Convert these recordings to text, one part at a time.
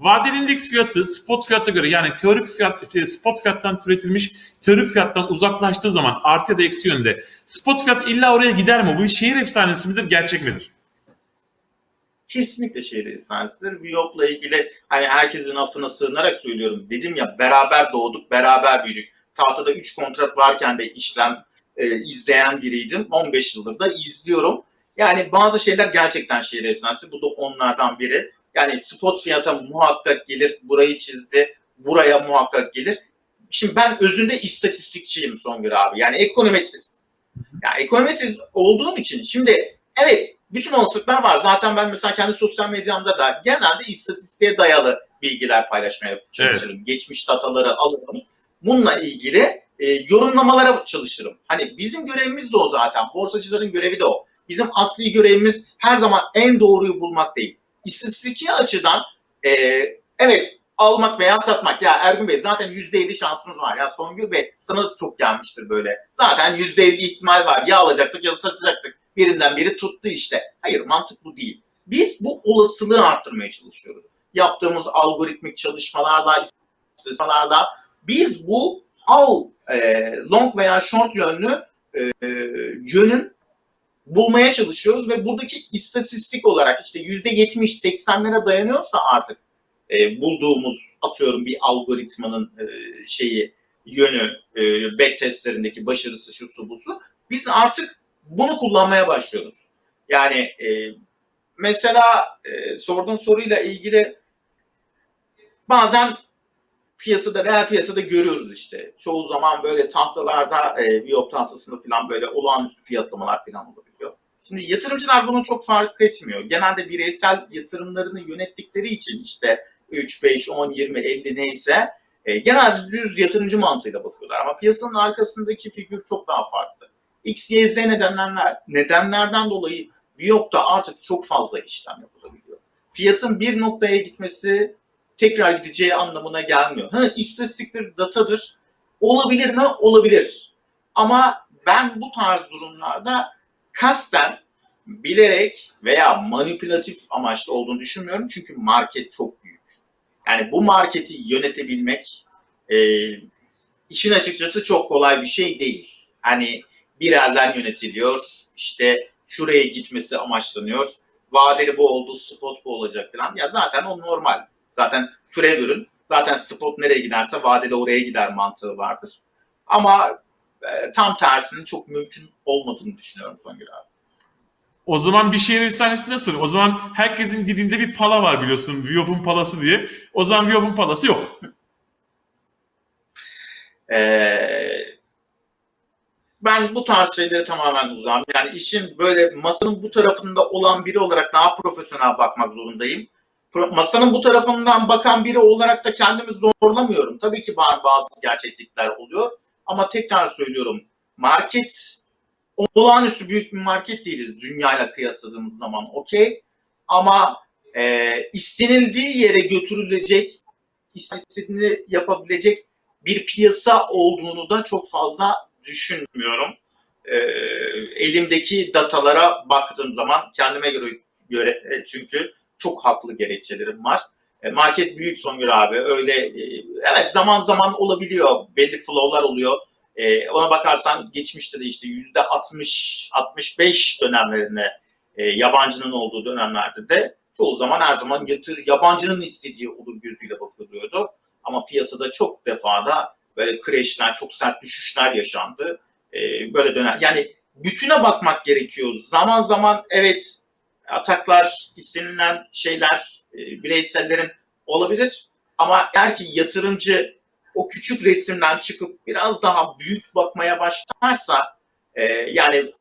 Vadeli endeks fiyatı spot fiyata göre yani teorik fiyat e, spot fiyattan türetilmiş teorik fiyattan uzaklaştığı zaman artı ya da eksi yönde spot fiyat illa oraya gider mi? Bu bir şehir efsanesi midir, gerçek midir? kesinlikle şehir efsanesidir. Viyop'la ilgili hani herkesin affına sığınarak söylüyorum. Dedim ya beraber doğduk, beraber büyüdük. Tahtada 3 kontrat varken de işlem e, izleyen biriydim. 15 yıldır da izliyorum. Yani bazı şeyler gerçekten şehir efsanesi. Bu da onlardan biri. Yani spot fiyata muhakkak gelir. Burayı çizdi. Buraya muhakkak gelir. Şimdi ben özünde istatistikçiyim Songül abi. Yani ekonometrist. Yani ekonometrist olduğum için şimdi evet bütün olasılıklar var. Zaten ben mesela kendi sosyal medyamda da genelde istatistiğe dayalı bilgiler paylaşmaya çalışırım. Geçmiş dataları alırım. Bununla ilgili e, yorumlamalara çalışırım. Hani bizim görevimiz de o zaten. Borsacıların görevi de o. Bizim asli görevimiz her zaman en doğruyu bulmak değil. İstatistiki açıdan e, evet almak veya satmak. Ya Ergun Bey zaten %50 şansınız var. Ya Songül Bey sana da çok gelmiştir böyle. Zaten %50 ihtimal var. Ya alacaktık ya satacaktık. Birinden biri tuttu işte. Hayır mantık bu değil. Biz bu olasılığı arttırmaya çalışıyoruz. Yaptığımız algoritmik çalışmalarla, çalışmalarla biz bu al e, long veya short yönlü e, yönün bulmaya çalışıyoruz ve buradaki istatistik olarak işte yüzde yetmiş 80'lere dayanıyorsa artık e, bulduğumuz atıyorum bir algoritmanın e, şeyi yönü e, back testlerindeki başarısı şu su bu su biz artık bunu kullanmaya başlıyoruz. Yani e, mesela e, sorduğun soruyla ilgili bazen piyasada, reel piyasada görüyoruz işte. Çoğu zaman böyle tahtalarda, e, Viyop tahtasında falan böyle olağanüstü fiyatlamalar falan olabiliyor. Şimdi yatırımcılar bunu çok fark etmiyor. Genelde bireysel yatırımlarını yönettikleri için işte 3, 5, 10, 20, 50 neyse e, genelde düz yatırımcı mantığıyla bakıyorlar. Ama piyasanın arkasındaki figür çok daha farklı. X, Y, Z nedenler, nedenlerden dolayı Viyop'ta artık çok fazla işlem yapılabiliyor. Fiyatın bir noktaya gitmesi tekrar gideceği anlamına gelmiyor. Ha, istatistiktir, datadır. Olabilir mi? Olabilir. Ama ben bu tarz durumlarda kasten bilerek veya manipülatif amaçlı olduğunu düşünmüyorum. Çünkü market çok büyük. Yani bu marketi yönetebilmek e, işin açıkçası çok kolay bir şey değil. Hani bir elden yönetiliyor. İşte şuraya gitmesi amaçlanıyor. Vadeli bu oldu, spot bu olacak falan. Ya zaten o normal. Zaten türev ürün. Zaten spot nereye giderse vadeli oraya gider mantığı vardır. Ama e, tam tersinin çok mümkün olmadığını düşünüyorum Songül abi. O zaman bir şehir efsanesi nasıl? O zaman herkesin dilinde bir pala var biliyorsun. Viyop'un palası diye. O zaman Viyop'un palası yok. Ee, ben bu tarz şeyleri tamamen uzağım. Yani işin böyle masanın bu tarafında olan biri olarak daha profesyonel bakmak zorundayım. Masanın bu tarafından bakan biri olarak da kendimi zorlamıyorum. Tabii ki bazı, bazı gerçeklikler oluyor. Ama tekrar söylüyorum. Market olağanüstü büyük bir market değiliz dünyayla kıyasladığımız zaman okey. Ama e, istenildiği yere götürülecek, istediğini yapabilecek bir piyasa olduğunu da çok fazla düşünmüyorum. E, elimdeki datalara baktığım zaman kendime göre, göre e, çünkü çok haklı gerekçelerim var. E, market büyük Songül abi. Öyle e, evet zaman zaman olabiliyor. Belli flow'lar oluyor. E, ona bakarsan geçmişte de işte yüzde 60 65 dönemlerine e, yabancının olduğu dönemlerde de çoğu zaman her zaman yatır, yabancının istediği olur gözüyle bakılıyordu. Ama piyasada çok defada böyle crashler, çok sert düşüşler yaşandı. Böyle dönem yani bütüne bakmak gerekiyor. Zaman zaman evet ataklar, istenilen şeyler e, bireysellerin olabilir. Ama eğer ki yatırımcı o küçük resimden çıkıp biraz daha büyük bakmaya başlarsa e, yani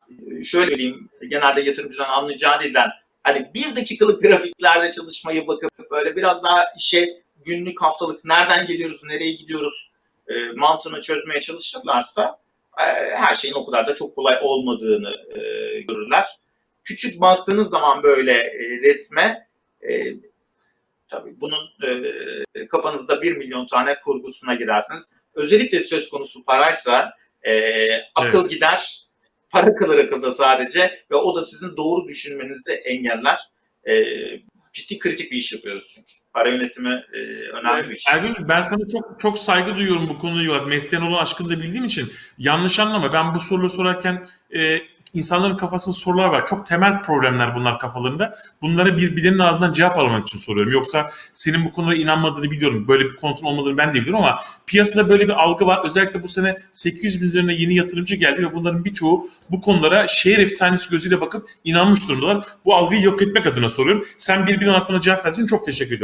şöyle söyleyeyim genelde yatırımcıdan anlayacağı dilden hani bir dakikalık grafiklerle çalışmayı bakıp böyle biraz daha işe günlük haftalık nereden geliyoruz nereye gidiyoruz e, mantığını çözmeye çalışırlarsa e, her şeyin o kadar da çok kolay olmadığını e, görürler. Küçük baktığınız zaman böyle e, resme e, tabii bunun e, kafanızda bir milyon tane kurgusuna girersiniz. Özellikle söz konusu paraysa e, akıl Evet. gider, para kalır akılda sadece ve o da sizin doğru düşünmenizi engeller. E, ciddi kritik bir iş yapıyoruz çünkü. Para yönetimi e, önemli bir iş. Ergün ben sana çok çok saygı duyuyorum bu konuyu. Mesleğin olan aşkını da bildiğim için yanlış anlama. Ben bu soruları sorarken e, insanların kafasında sorular var. Çok temel problemler bunlar kafalarında. Bunlara birbirlerinin ağzından cevap almak için soruyorum. Yoksa senin bu konulara inanmadığını biliyorum. Böyle bir kontrol olmadığını ben de biliyorum ama piyasada böyle bir algı var. Özellikle bu sene 800 bin üzerine yeni yatırımcı geldi ve bunların birçoğu bu konulara şehir efsanesi gözüyle bakıp inanmış durumdalar. Bu algıyı yok etmek adına soruyorum. Sen birbirine aklına cevap verdiğin çok teşekkür ediyorum.